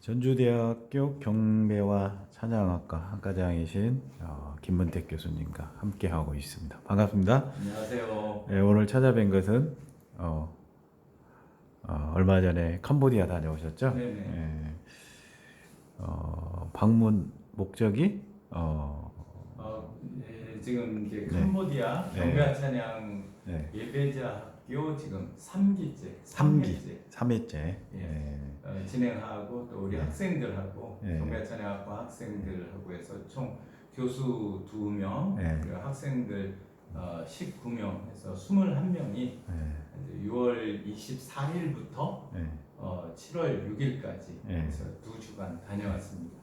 전주대학교 경배와 찬양학과 학과장이신 어, 김문택 교수님과 함께 하고 있습니다. 반갑습니다. 안녕하세요. 네, 오늘 찾아뵌 것은 어, 어, 얼마 전에 캄보디아 다녀오셨죠? 네네. 예. 어, 방문 목적이 어, 어, 예, 지금 이게 네. 캄보디아 네. 경배아 찬양 네, 예배자 학교 지금 3기째, 삼기. 3 회째. 예. 예. 어, 진행하고 또 우리 네. 학생들하고 네. 경배아 찬양학과 학생들하고 해서 총 교수 2명 네. 그리고 학생들 어, 19명 해서 21명이 예. 6월 24일부터 예. 어, 7월 6일까지 네. 해서 두 주간 다녀왔습니다.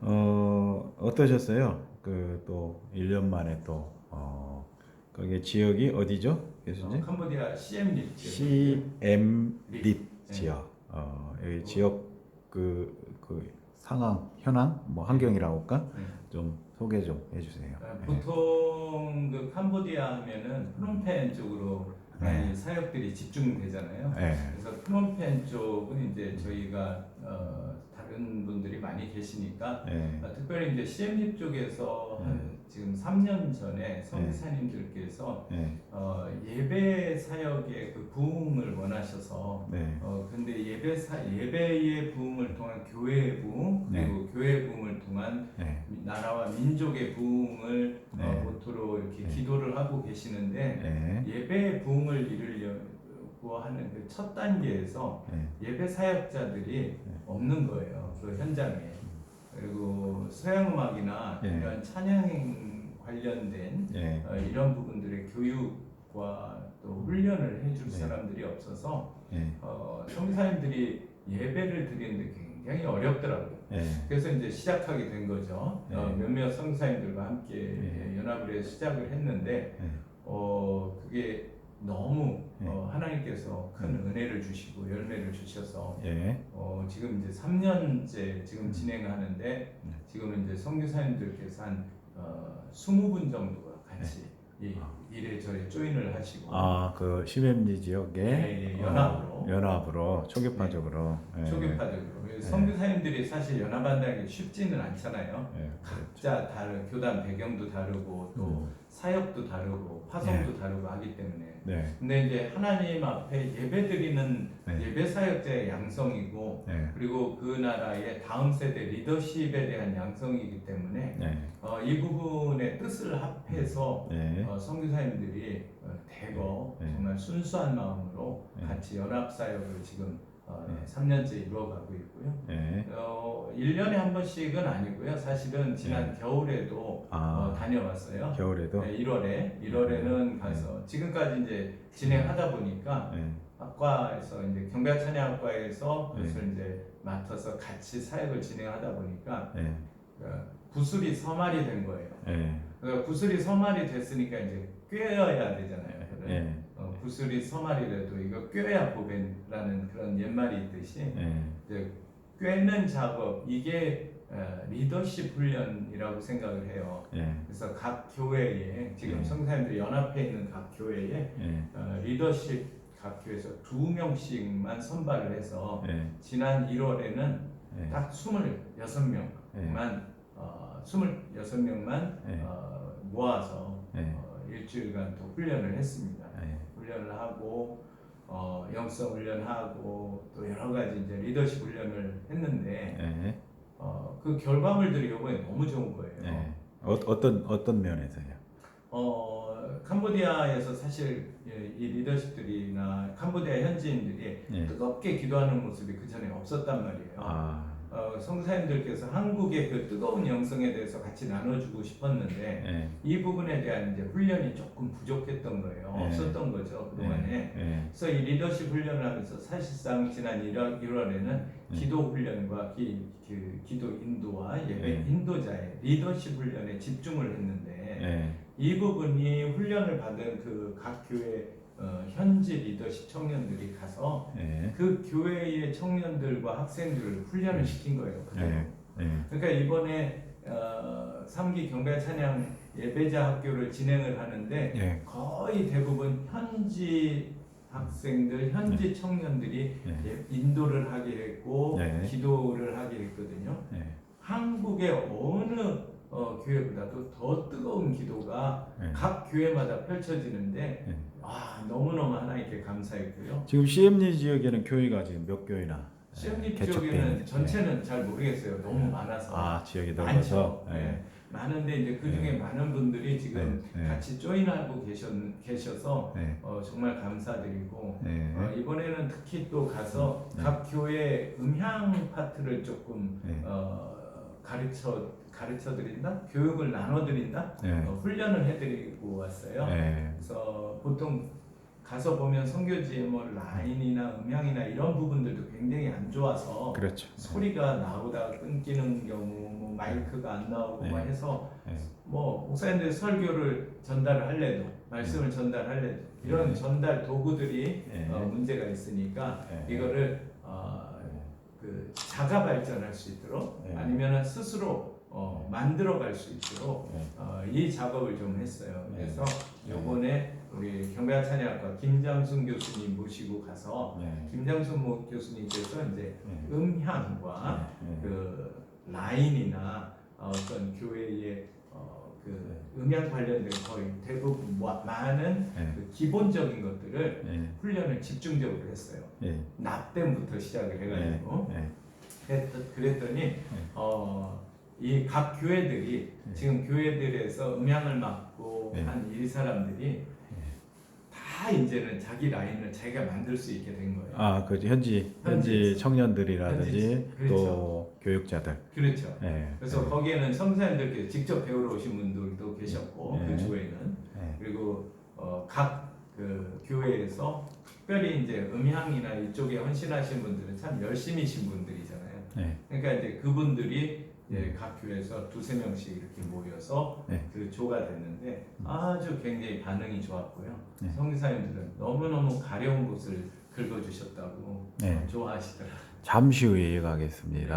어, 어떠셨어요? 그 또 1년 만에 또 어, 거기 지역이 어디죠? 어, 교수님? 캄보디아 CM립 CM 립 네. 지역. 어, 여기 지역 그, 그 상황, 현황, 뭐 환경이라고 할까? 네. 좀 소개 좀 해주세요. 아, 네. 보통 그 캄보디아 하면은 프놈펜 쪽으로 네. 사역들이 집중되잖아요. 네. 그래서 프놈펜 쪽은 이제 저희가 어, 다른 분들이 많이 계시니까 네. 아, 특별히 이제 CM립 쪽에서 네. 한 지금 3년 전에 성기사님들께서 네. 어, 예배 사역의 그 부흥을 원하셔서 네. 어 근데 예배 사 예배의 부흥을 통한 교회의 부흥 그리고 교회의 부흥을 통한 네. 나라와 민족의 부흥을 네. 어, 모토로 이렇게 네. 기도를 하고 계시는데 네. 예배의 부흥을 이루려고 하는 그 첫 단계에서 네. 예배 사역자들이 없는 거예요 그 현장에 그리고 서양 음악이나 네. 이런 찬양 관련된 네. 어, 이런 부분들의 교육과 또 훈련을 해줄 네. 사람들이 없어서 네. 어, 성사님들이 예배를 드리는데 굉장히 어렵더라고요. 네. 그래서 이제 시작하게 된 거죠. 네. 어, 몇몇 성사님들과 함께 네. 연합을 해서 시작을 했는데 네. 어, 그게 너무 네. 어, 하나님께서 큰 은혜를 주시고 열매를 주셔서 예. 어, 지금 이제 3년째 음. 지금 진행하는데 네. 지금은 이제 선교사님들께서 한 어, 20분 정도가 같이 이 아. 저에 조인을 하시고 아, 그 시엠리 지역에 네, 예, 연합으로. 어, 연합으로 초계파적으로 예. 초교파적으로 선교사님들이 사실 연합한다는 게 쉽지는 않잖아요. 예. 각자 다른 교단 배경도 다르고 또 음. 사역도 다르고 파송도 다르고 하기 때문에 네. 근데 이제 하나님 앞에 예배 드리는 네. 예배 사역자의 양성이고 네. 그리고 그 나라의 다음 세대 리더십에 대한 양성이기 때문에 네. 어, 이 부분의 뜻을 합해서 네. 어, 선교사님 들이 어, 대거 네. 정말 순수한 마음으로 네. 같이 연합 사역을 지금 어, 네. 3년째 이루어가고 있고요. 네. 어, 1년에 한 번씩은 아니고요. 사실은 지난 겨울에도 네. 아. 어, 다녀왔어요. 겨울에도 네, 1월에 1월에는 가서 지금까지 이제 진행하다 보니까 네. 학과에서 이제 경배학 찬양학과에서 네. 그것을 이제 맡아서 같이 사역을 진행하다 보니까 네. 어, 구슬이 서말이 된 거예요. 네. 그러니까 구슬이 서말이 됐으니까 이제 꿰어야 되잖아요. 네. 어, 구슬이 서말이라도 이거 꿰야 보벤라는 그런 옛말이 있듯이 네. 이제 꿰는 작업 이게 어, 리더십 훈련이라고 생각을 해요. 네. 그래서 각 교회에 지금 네. 성사님들이 연합해 있는 각 교회에 네. 어, 리더십 각 교회에서 두 명씩만 선발을 해서 네. 지난 1월에는 네. 딱 26명만 어, 26명만 네. 어, 모아서 일주일간 또 훈련을 했습니다. 네. 훈련을 하고 어, 영성 훈련하고 또 여러 가지 이제 리더십 훈련을 했는데 네. 어, 그 결과물들이 이번에 너무 좋은 거예요. 네. 어, 어떤 어떤 면에서요? 어, 캄보디아에서 사실 예, 이 리더십들이나 캄보디아 현지인들이 네. 뜨겁게 기도하는 모습이 그 전에 없었단 말이에요. 아. 어, 성사님들께서 한국의 그 뜨거운 영성에 대해서 같이 나눠주고 싶었는데 네. 이 부분에 대한 이제 훈련이 조금 부족했던 거예요. 네. 없었던 거죠 그동안에. 네. 그래서 이 리더십 훈련을 하면서 사실상 지난 1월, 1월에는 기도 훈련과 기, 그 기도 인도와 예배 네. 인도자의 리더십 훈련에 집중을 했는데 네. 이 부분이 훈련을 받은 그 각 교회 어, 현지 리더십 청년들이 가서 네. 그 교회의 청년들과 학생들을 훈련을 시킨 거예요. 그대로. 네. 네. 그러니까 이번에 어, 3기 경배 찬양 예배자 학교를 진행을 하는데 네. 거의 대부분 현지 학생들 현지 청년들이 네. 예, 인도를 하게 했고 네. 기도를 하게 했거든요. 예. 한국의 어느 어, 교회보다도 더 뜨거운 기도가 예. 각 교회마다 펼쳐지는데 예. 아 너무너무 하나님께 감사했고요. 지금 CM리 지역에는 교회가 지금 몇 교회나 예, 개척돼 지역에는 있는지. 전체는 잘 모르겠어요. 너무 네. 많아서 아 지역이. 넓어서 예. 네. 많은데 이제 그 중에 네. 많은 분들이 지금 네. 네. 같이 조인하고 계셨, 계셔서 네. 어, 정말 감사드리고 네. 어, 이번에는 특히 또 가서 네. 각 교회 음향 파트를 조금 네. 어, 가르쳐 가르쳐 드린다, 교육을 나눠 드린다, 네. 어, 훈련을 해드리고 왔어요. 네. 그래서 보통 가서 보면 선교지에 뭐 라인이나 음향이나 이런 부분들도 굉장히 안 좋아서 그렇죠. 소리가 나오다가 끊기는 경우, 뭐 마이크가 안 나오고 네. 막 해서 네. 뭐 목사님들 설교를 전달을 할래도 말씀을 전달할래도 이런 네. 전달 도구들이 네. 어, 문제가 있으니까 네. 이거를 어, 그 자가 발전할 수 있도록 네. 아니면 스스로 어, 만들어 갈 수 있도록 네. 어, 이 작업을 좀 했어요. 네. 그래서 요번에 우리 경배아 찬양학과 김장순 교수님 모시고 가서 네. 김장순 모- 교수님께서 이제 네. 음향과 네. 그 라인이나 어떤 교회의 어, 그 음향 관련된 거의 대부분 뭐- 많은 네. 그 기본적인 것들을 네. 훈련을 집중적으로 했어요. 네. 납땜부터 시작을 해가지고 네. 했- 그랬더니 어, 이 각 교회들이 네. 지금 교회들에서 음향을 맡고 네. 한이 사람들이 다 이제는 자기 라인을 자기가 만들 수 있게 된 거예요. 아, 그 현지 현지 현지에서. 청년들이라든지 현지, 그렇죠. 또 교육자들. 그렇죠. 네. 그래서 네. 거기에는 선생님들께서 직접 배우러 오신 분들도 계셨고 네. 그 주에는 네. 그리고 어, 각그 교회에서 특별히 이제 음향이나 이쪽에 헌신하신 분들은 참 열심히신 분들이잖아요. 네. 그러니까 이제 그분들이 이제 각 교회에서 두세 명씩 이렇게 모여서 네. 그 조가 됐는데 아주 굉장히 반응이 좋았고요. 네. 성기사님들은 너무너무 가려운 곳을 긁어주셨다고 네. 좋아하시더라고요. 잠시 후에 이어가겠습니다.